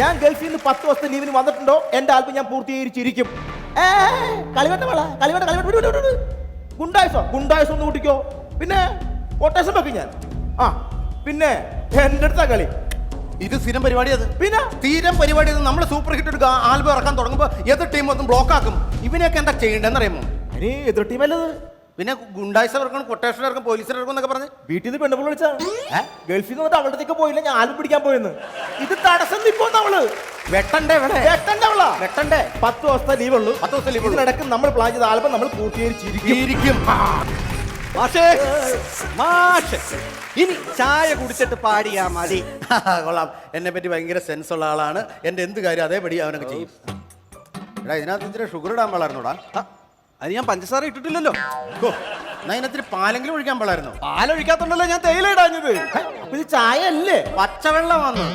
ഞാൻ ഗൾഫിൽ നിന്ന് പത്ത് ദിവസത്തെ ലീവിന് വന്നിട്ടുണ്ടോ? എന്റെ ആൽബം ഞാൻ പൂർത്തീകരിച്ചിരിക്കും. ഏ കളിവട്ട വേള. ഗുണ്ടായസോ? ഗുണ്ടായസോ ഒന്ന് കൂട്ടിക്കോ. പിന്നെ കൊട്ടേഷൻ വെക്കും ഞാൻ. ആ പിന്നെ എന്റെ അടുത്താ കളി. ഇത് സ്ഥിരം പരിപാടി അത്. പിന്നെ? സ്ഥിരം പരിപാടി അത്. നമ്മൾ സൂപ്പർ ഹിറ്റ് എടുക്കുക ആൽബം ഇറക്കാൻ തുടങ്ങുമ്പോൾ എതിർ ടീം ഒന്നും ബ്ലോക്ക് ആക്കും. ഇവനെയൊക്കെ എന്താ ചെയ്യേണ്ടതെന്ന് അറിയുമോ ഇനി എതിർ ടീമല്ലത് പിന്നെ ഗുണ്ടായ്സ ഇറക്കണം കൊട്ടേഷൻ ഇറക്കണം പോലീസിനെ ഇറക്കും എന്നൊക്കെ പറഞ്ഞ് വീട്ടിൽ നിന്ന് പെണ്ണുപിള്ള വിളിച്ചാ? ഗൾഫിൽ നിന്ന് വന്നിട്ട് അവളുടെ പോയില്ല ഞാൻ ആലും പിടിക്കാൻ പോയെന്ന്. ഇത് തടസ്സം ഇപ്പോ നമ്മൾ വെട്ടണ്ടേ വെട്ടണ്ടേ അവളാ? വെട്ടണ്ടേ? പത്ത് ദിവസത്തെ ലീവ് ഉള്ളൂ പത്ത് ദിവസത്തെ ലീവ് ഉള്ളൂ. നമ്മൾ പ്ലാൻ ചെയ്ത ആൽബം നമ്മൾ പൂർത്തീകരിച്ചിരിക്കും. മാഷേ. മാഷേ. ഇനി ചായ കുടിച്ചിട്ട് പാടിയാ മതി. കൊള്ളാം. എന്നെ പറ്റി ഭയങ്കര സെൻസ് ഉള്ള ആളാണ്. എന്റെ എന്ത് കാര്യം അതേപടി അവനൊക്കെ ചെയ്യും. എടാ ഇതിനകത്ത് ഇച്ചിരി ഷുഗർ ഇടാൻ ആ, അത് ഞാൻ പഞ്ചസാര ഇട്ടിട്ടില്ലല്ലോ. അതിനത്തിരി പാലെങ്കിലും ഒഴിക്കാൻ പാടായിരുന്നു പാലൊഴിക്കാത്തോണ്ടല്ലോ ഞാൻ തേയില ഇടാഞ്ഞത്? ഇത് ചായ അല്ലേ പച്ചവെള്ളം വന്നു.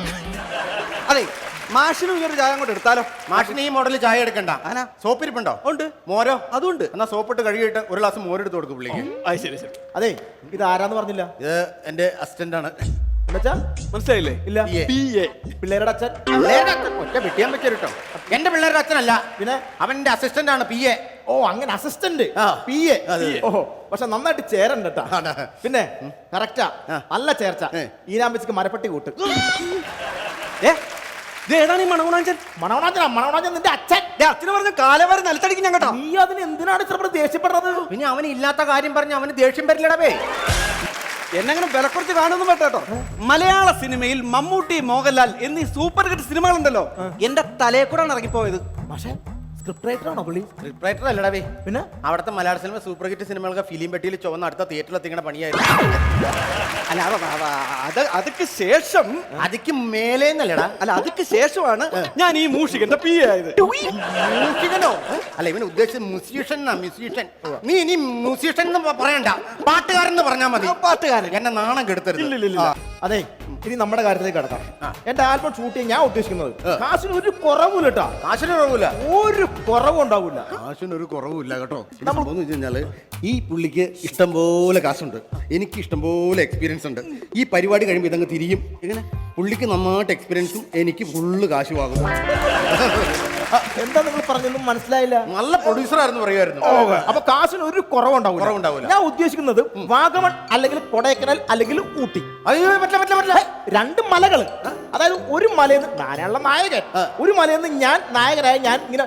അതെ മാഷിനും ഒരു ചായ അങ്ങോട്ട് എടുത്താലോ? മാഷിന് ഈ മോഡൽ ചായ എടുക്കണ്ട. ആനാ? സോപ്പിരിപ്പുണ്ടോ? ഉണ്ട്. മോരോ? അതുണ്ട്. എന്നാ സോപ്പിട്ട് കഴുകിയിട്ട് ഒരു ഗ്ലാസ് മോരെടുത്ത് കൊടുക്കും പുള്ളിക്ക്. അത് ശരി ശരി. അതെ ഇത് ആരാന്ന് പറഞ്ഞില്ല? ഇത് എന്റെ അസിസ്റ്റന്റ് ആണ്. മനസ്സിലായില്ലേ? ഇല്ല. പിള്ളേരുടെ അച്ഛൻ. പിള്ളേരുടെ അച്ഛൻ? ഒറ്റ വെട്ടിയാൻ പറ്റിയ കേട്ടോ എന്റെ പിള്ളേരുടെ അച്ഛനല്ല. പിന്നെ? അവന്റെ അസിസ്റ്റന്റ് ആണ് പി എ. ഓ അങ്ങനെ അസിസ്റ്റന്റ് ആ. പി എ അതെ. ഓ പക്ഷെ നന്നായിട്ട് ചേരണ്ട ആണ്. പിന്നെ കറക്റ്റാ ആ. നല്ല ചേർച്ച. ഏ. ഈനാമ്പച്ചിക്ക് മരപ്പെട്ടി കൂട്ട്. ഏ? ഇത് ഏതാണ് ഈ മണകുണാഞ്ചൻ മണവണാഞ്ചന മണവണാഞ്ചൻ നിന്റെ അച്ഛൻ. ദേ, അച്ഛന് പറഞ്ഞ കാലവരെ നിലത്തടിക്കും ഞാൻ കേട്ടോ നീ അതിന് എന്തിനാണ് ഇത്ര ദേഷ്യപ്പെടുന്നത്? പിന്നെ അവന് ഇല്ലാത്ത കാര്യം പറഞ്ഞ് അവന് ദേഷ്യം വരില്ലടവേ എന്നെങ്ങനെ വില കുറച്ച് കാണുന്നു കേട്ടോ മലയാള സിനിമയിൽ മമ്മൂട്ടി മോഹൻലാൽ എന്നീ സൂപ്പർ ഹിറ്റ് സിനിമകളുണ്ടല്ലോ. എന്റെ തലയെ കൂടാണ് ഇറങ്ങിപ്പോയത്. പക്ഷേ സ്ക്രിപ്റ്റ് റൈറ്റർ ആണോ പുള്ളി? സ്ക്രിപ്റ്റ് അല്ലടവേ പിന്നെ? അവിടുത്തെ മലയാള സിനിമ സൂപ്പർ ഹിറ്റ് സിനിമകളൊക്കെ ഫിലിം പെട്ടിയിൽ ചുവന്ന അടുത്ത തിയേറ്ററിൽ എത്തിക്കണ പണിയായിരുന്നു. അല്ല അത് അതക്ക് അത് അതൊക്കെ ശേഷം അതിക്ക് മേലേന്നല്ലടാ. അല്ല അതിക്ക് ശേഷമാണ് ഞാൻ ഈ മൂഷികന്റെ പി ആയത്. മ്യൂസിക്കനോ അല്ല ഇവൻ ഉദ്ദേശിച്ചത് മ്യൂസീഷ്യൻ എന്നാ മ്യൂസീഷ്യൻ നീ ഇനി മ്യൂസീഷ്യൻ എന്ന് പ- പറയണ്ട. പാട്ടുകാരൻ എന്ന് പറഞ്ഞാൽ മതി പാട്ടുകാരൻ. എന്നെ നാണം കെടുത്തരുത്. ഇല്ലില്ലില്ല. ആ. അതെ ഇനി നമ്മുടെ കാര്യത്തിലേക്ക് കടക്കാം. എന്റെ ആൽബം ഷൂട്ട് ചെയ്യാൻ ഞാൻ ഉദ്ദേശിക്കുന്നത്. കാശിന് ഒരു കുറവില്ല കേട്ടാ. കാശിന് കുറവില്ല ഒരു കുറവും ഉണ്ടാവില്ല. കാശിനൊരു കുറവുമില്ല കേട്ടോ. നമ്മൾ സംഭവം എന്ന് വെച്ച് കഴിഞ്ഞാൽ ഈ പുള്ളിക്ക് ഇഷ്ടംപോലെ കാശുണ്ട്. എനിക്ക് ഇഷ്ടം പോലെ എക്സ്പീരിയൻസ് ഉണ്ട്. ഈ പരിപാടി കഴിയുമ്പോൾ ഇതങ്ങ് തിരിയും. എങ്ങനെ? പുള്ളിക്ക് നന്നായിട്ട് എക്സ്പീരിയൻസും എനിക്ക് ഫുള്ള് കാശുമാകും എന്താ നിങ്ങൾ പറഞ്ഞൊന്നും മനസ്സിലായില്ല. നല്ല പ്രൊഡ്യൂസർ ആയിരുന്നു പറയുമായിരുന്നു. അപ്പൊ കാശിന് ഒരു കുറവുണ്ടാവും കുറവുണ്ടാവില്ല. ഞാൻ ഉദ്ദേശിക്കുന്നത് വാഗമൺ അല്ലെങ്കിൽ കൊടൈക്കനാൽ അല്ലെങ്കിൽ ഊട്ടി. അയ്യോ പറ്റില്ല പറ്റില്ല പറ്റില്ല. രണ്ട് മലകൾ. അതായത് ഒരു മലയെന്ന് ഞാനുള്ള നായകൻ. ഒരു മലയെന്ന് ഞാൻ നായകനായ ഞാൻ ഇങ്ങനെ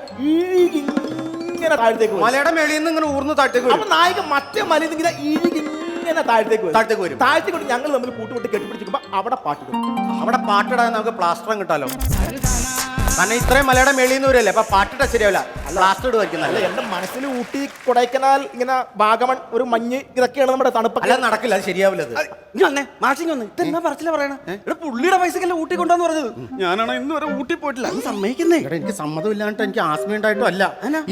ഇങ്ങനെ താഴത്തേക്ക് മലയുടെ മേളിൽ നിന്ന് ഇങ്ങനെ ഊർന്ന് താഴത്തേക്ക് അപ്പൊ നായകൻ മറ്റേ മലയിൽ നിന്ന് ഇങ്ങനെ ഇങ്ങനെ താഴത്തേക്ക് വരും. താഴത്തേക്ക് വരും. താഴത്തേക്ക് വരും. ഞങ്ങൾ തമ്മിൽ കൂട്ടുകൂട്ടി കെട്ടിപ്പിടിച്ചിരിക്കുമ്പോ അവിടെ പാട്ടിടും അവിടെ പാട്ടിടാൻ നമുക്ക് പ്ലാസ്റ്ററും കിട്ടാലോ കാരണം ഇത്രയും മലയുടെ മേളിൽ നിന്ന് വരല്ലേ അപ്പൊ പാട്ടിട്ട ശരിയാവില്ല. പ്ലാസ്റ്റർ വയ്ക്കുന്നില്ല എന്റെ മനസ്സിൽ ഊട്ടി കൊടൈക്കനാൽ ഇങ്ങനെ വാഗമൺ ഒരു മഞ്ഞ് ഇതൊക്കെയാണ് നമ്മുടെ തണുപ്പ് അല്ല നടക്കില്ല അത് ശരിയാവില്ല ഇനി വന്നേ മാഷിങ് വന്ന്. ഇതെന്നാ പറച്ചില്ല പറയണേ? ഇവിടെ പുള്ളിയുടെ പൈസക്കല്ലേ ഊട്ടി കൊണ്ടാന്ന് പറഞ്ഞത്? ഞാനാണ് ഇന്ന് വരെ ഊട്ടി പോയിട്ടില്ല? അത് സമ്മതിക്കുന്നേ. എടാ എനിക്ക് സമ്മതമില്ലാണ്ട് എനിക്ക് ആസ്മയുണ്ടായിട്ടും അല്ല.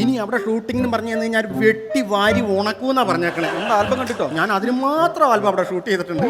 ഇനി അവിടെ ഷൂട്ടിംഗ് പറഞ്ഞു കഴിഞ്ഞാൽ വെട്ടി വാരി ഉണക്കൂന്നാ പറഞ്ഞേക്കണേ. ആൽബം കണ്ടിട്ടോ? ഞാൻ അതിന് മാത്രം ആൽബം അവിടെ ഷൂട്ട് ചെയ്തിട്ടുണ്ട്.